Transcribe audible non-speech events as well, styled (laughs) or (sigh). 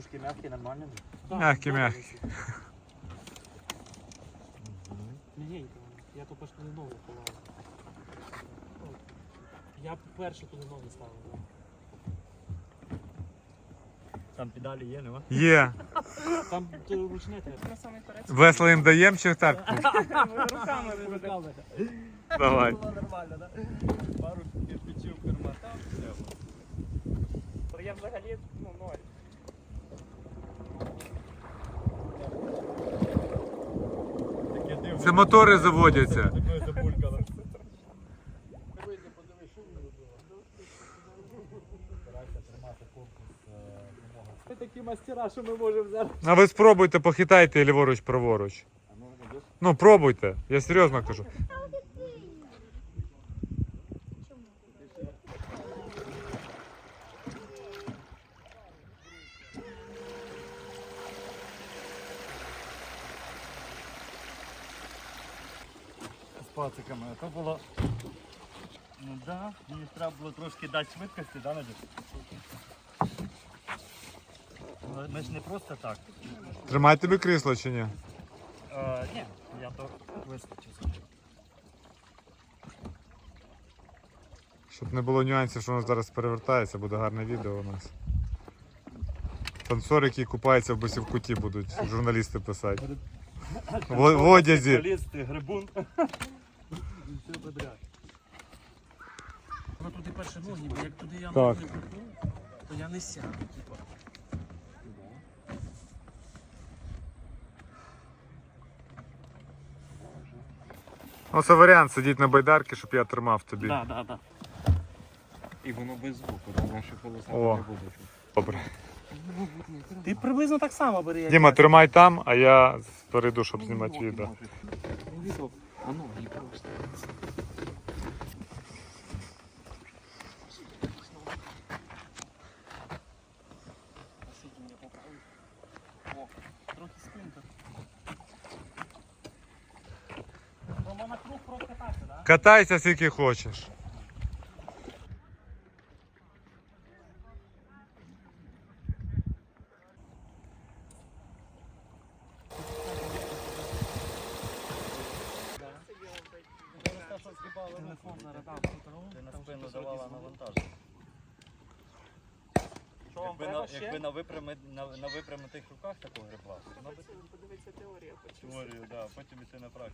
Сідушки м'які, нормальні. Мягкі, мягкі. Мігенько. Я то пошли нову полав. Я перший туди ноги ставив. да. Там педалі є, нема? Є. Там то ручне треба. На самий перець. Весело їм даєм чи так? (laughs) Руками виведе. Давай. Було нормально, да? Пару Це мотори заводяться. Ми такі мастера, що ми можемо зараз. А ви спробуйте, похитайте ліворуч, праворуч. Ну, пробуйте. Я серйозно кажу. Пациками. То було. Ну да, мені треба було трошки дати швидкості, да, Надя? Але Ми ж не просто так. Тримай тобі крісло чи ні? Е, ні, я то вискочив. Щоб не було нюансів, що воно зараз перевертається, буде гарне відео у нас. Танцор, який купається в босівкуті, будуть журналісти писати. В, в одязі. Футболісти, грибун. Все подряд. Ну туди перші ноги, бо як туди я Так. ноги припну, то я не сяду. Типа. Ну, це варіант сидіти на байдарці, щоб я тримав тобі. Да, да, да. І воно без звуку, да? наші колеса О. не будуть. Добре. Ти приблизно так само бери, як Діма, я. тримай там, а я перейду, щоб знімати відео. Відео. А ну, і просто. Сидіння поправив. О, трохи спинка. Воно на круг прокатати, так? Катайся скільки хочеш. Ти на спину давала навантаження. Якби на, якби на, випрями, на, на випрямитих руках такого грибла, вона би Подивиться теорія, почув. теорію, да, потім іти на практику.